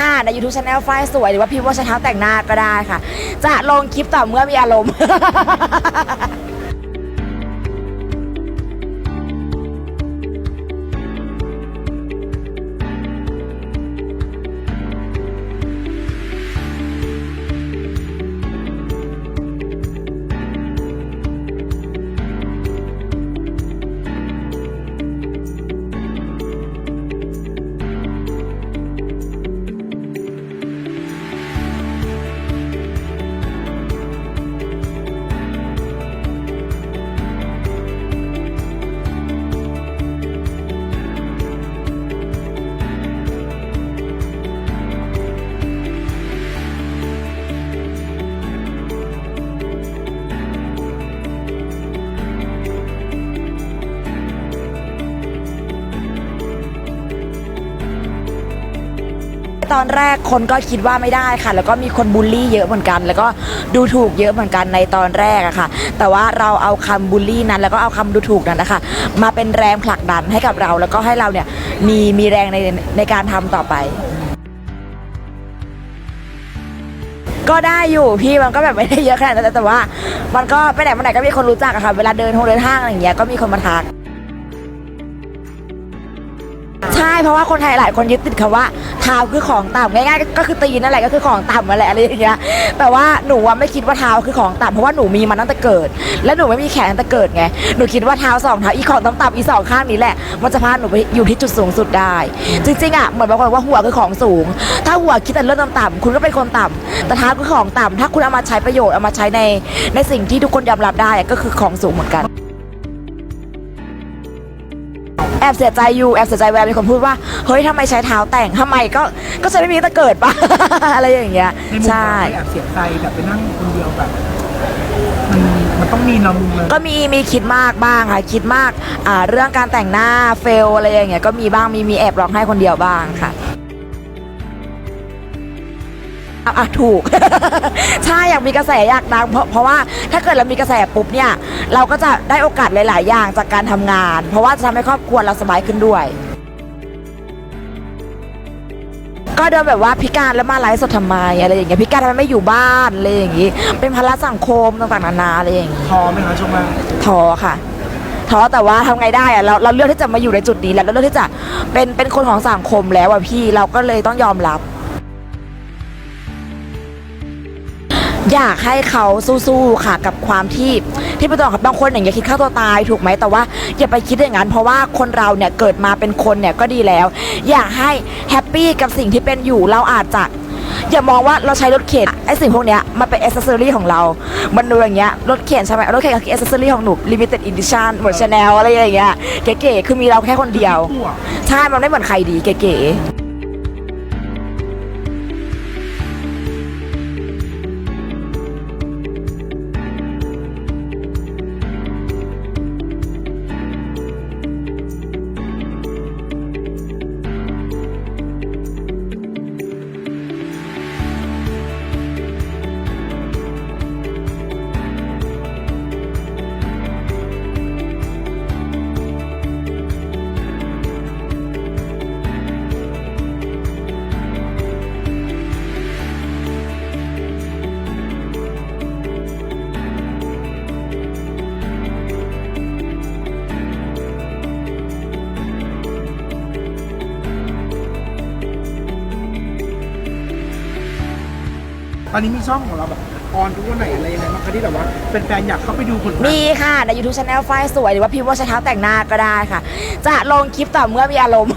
ค่ะ ใน YouTube Channel ฝ้ายสวย หรือว่าพี่ว่าใช้เท้าแต่งหน้าก็ได้ค่ะ จะลงคลิปต่อเมื่อมีอารมณ์ ตอนแรกคนก็คิดว่าไม่ได้ค่ะ แล้วก็มีคนบูลลี่เยอะเหมือนกัน แล้วก็ดูถูกเยอะเหมือนกันในตอนแรกอะค่ะ แต่ว่าเราเอาคำบูลลี่นั้น แล้วก็เอาคำดูถูกนั้นนะคะมาเป็นแรงผลักดันให้กับเรา แล้วก็ให้เราเนี่ยมีมีแรงในในการทำต่อไปก็ได้อยู่พี่มันก็แบบไม่ได้เยอะขนาดนั้นแต่ว่า มันก็ไปไหนมาไหนก็มีคนรู้จักอะค่ะ เวลาเดินทงเดินห้างอะไรอย่างเงี้ยก็มีคนมาทัก ช่เพราะว่าคนไทยหลายคนยึดติดคำว่าเท้าคือของต่ำง่ายๆก็คือตีนนั่นแหละก็คือของต่ำมาแหละอะไรอย่างเงี้ยแต่ว่าหนูว่าไม่คิดว่าเท้าคือของต่ำเพราะว่าหนูมีมันตั้งแต่เกิด และหนูไม่มีแขนตั้งแต่เกิดไงหนูคิดว่าเท้าสองเท้าอีของต่ำๆอีสองข้างนี้แหละมันจะพาหนูไปอยู่ที่จุดสูงสุดได้ จริงๆอะเหมือนบางคนว่าหัวคือของสูง ถ้าหัวคิดแต่เรื่องต่ำๆคุณก็เป็นคนต่ำแต่เท้าคือของต่ำถ้าคุณเอามาใช้ประโยชน์เอามาใช้ในในสิ่งที่ทุกคนยอมรับได้ก็คือของสูงเหมือนกัน อบเสียใจอยู่แอบเสียใจเวลามีคนพูดว่าเฮ้ยทำไมใช้เท้าแต่งทำไมก็ก็ฉันไม่มีตั้งแต่เกิดปะ อะไรอย่างเงี้ยในมุมใช่เราก็แอบเสียใจแบบไปนั่งคนเดียวแบบมันมันต้องมีเนอะมุมเลยก็มีมีคิดมากบ้างค่ะคิดมากอ่าเรื่องการแต่งหน้าเฟลอะไรอย่างเงี้ยก็มีบ้างมีมีแอบร้องไห้คนเดียวบ้างค่ะ อะอะถูก ใช่อยากมีกระแสอยากดังเพราะเพราะว่าถ้าเกิดเรามีกระแสปุ๊บเนี่ย เราก็จะได้โอกาสหลาย ๆ อย่างจากการทำงาน เพราะว่าจะทำให้ครอบครัวเราสบายขึ้นด้วย ก็เดินแบบว่าพิการแล้วมาไลฟ์สดทำไมอะไรอย่างเงี้ยพิการทำไมไม่อยู่บ้านอะไรอย่างงี้ เป็นภาระสังคมต่างๆนานาอะไรอย่างงี้ พอไหมคะช่วงแรกท้อค่ะท้อแต่ว่าทำไงได้อะเราเราเลือกที่จะมาอยู่ในจุดนี้แล้วเราเลือกที่จะเป็นเป็นคนของสังคมแล้วอะพี่เราก็เลยต้องยอมรับ อยากให้เขาสู้ๆค่ะกับความที่ที่ไปต่อกับบางคนอย่างเงี้ยคิดฆ่าตัวตายถูกไหมแต่ว่าอย่าไปคิดอย่างนั้นเพราะว่าคนเราเนี่ยเกิดมาเป็นคนเนี่ยก็ดีแล้ว อยากให้แฮปปี้กับสิ่งที่เป็นอยู่เราอาจจะอย่ามองว่าเราใช้รถเข็นไอ้สิ่งพวกเนี้ยมันเป็นอ c เซอรี่ของเรา มันดูอย่างเงี้ยรถเข็นใช่ไหมรถเข็นก็คืออ c เซอรี่ของหนู limited edition เหมือนชาแนลอะไรอย่างเงี้ยเก๋ๆคือมีเราแค่คนเดียวทั่วใช่มันไม่เหมือนใครดีเก๋ๆ ตอนนี้มีช่องของเราแบบออนทุกวันไหนอะไรยังไงบ้างคะที่แบบว่าเป็นแฟนๆอยากเข้าไปดูผลงานมีค่ะใน YouTube Channel ฝ้ายสวยหรือว่าพิมพ์ว่าใช้เท้าแต่งหน้าก็ได้ค่ะ จะลงคลิปต่อเมื่อมีอารมณ์